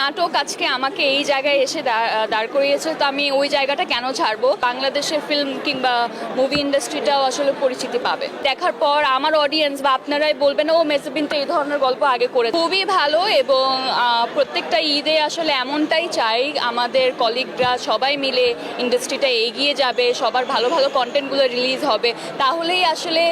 নাটক আজকে আমাকে এই জায়গায় এসে দাঁড় করিয়েছে, তো আমি ওই জায়গাটা কেন ছাড়বো? বাংলাদেশের ফিল্ম কিংবা মুভি ইন্ডাস্ট্রিটাও আসলে পরিচিতি পাবে। দেখার পর আমার অডিয়েন্স বা আপনারাই বলবেন, ও, মেসবিন তো এই ধরনের গল্প আগে করে খুবই ভালো এবং প্রত্যেকটা ঈদে আসলে এমনটাই চাই, আমাদের কলিগরা সবাই মিলে ইন্ডাস্ট্রিটা এগিয়ে যাবে, সবার ভালো ভালো কন্টেন্টগুলো রিলিজ হবে। তাহলেই আসলে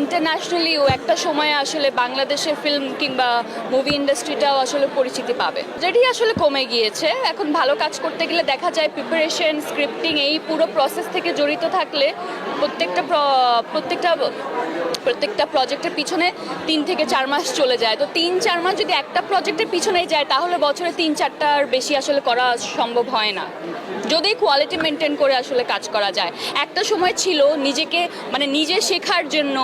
ইন্টারন্যাশনালিও একটা সময় আসলে বাংলাদেশের ফিল্ম কিংবা মুভি ইন্ডাস্ট্রিটাও আসলে পরিচিতি পাবে। যেটি আসলে কমে গিয়েছে। এখন ভালো কাজ করতে গেলে দেখা যায় প্রিপারেশন স্ক্রিপ্টিং এই পুরো প্রসেস থেকে জড়িত থাকলে প্রত্যেকটা প্রত্যেকটা প্রত্যেকটা প্রজেক্টের পিছনে তিন থেকে চার মাস চলে যায়। তো তিন, চার মাস যদি একটা প্রজেক্টের পিছনে যায়, তাহলে বছরে তিন চারটার বেশি আসলে করা সম্ভব হয় না। যদি কোয়ালিটি মেনটেন করে আসলে কাজ করা যায়। একটা সময় ছিল নিজেকে মানে নিজে শেখার জন্য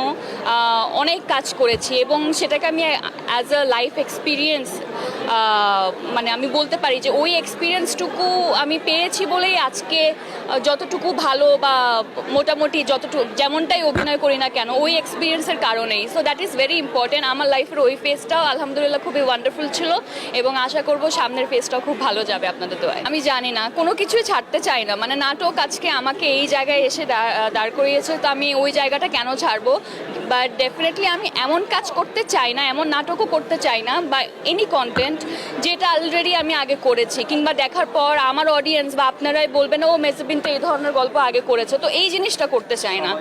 অনেক কাজ করেছি এবং সেটাকে আমি অ্যাজ আ লাইফ এক্সপিরিয়েন্স মানে আমি বলতে পারি যে ওই এক্সপিরিয়েন্সটুকু আমি পেয়েছি বলেই আজকে যতটুকু ভালো বা মোটামুটি যতটুকু, যেমনটাই অভিনয় করি না কেন, ওই এক্সপিরিয়েন্সের কারণেই। So that is very important আমার লাইফের ওই ফেসটাও আলহামদুলিল্লাহ খুবই ওয়ান্ডারফুল ছিল এবং আশা করব সামনের ফেসটাও খুব ভালো যাবে আপনাদের দোয়ায় আমি জানি না, কোনো কিছুই ছাড়তে চাই না। মানে নাটক আজকে আমাকে এই জায়গায় এসে দাঁড় করিয়েছে, তো আমি ওই জায়গাটা কেন ছাড়বো? বাট ডেফিনেটলি আমি এমন কাজ করতে চাই না, এমন নাটকও করতে চাই না বা এনি কন্টেন্ট যেটা অলরেডি আমি আগে করেছি কিংবা দেখার পর আমার অডিয়েন্স বা আপনারাই বলবেন, ও মেসবিন তো এই ধরনের গল্প আগে করেছে। তো এই জিনিসটা করতে চাই না।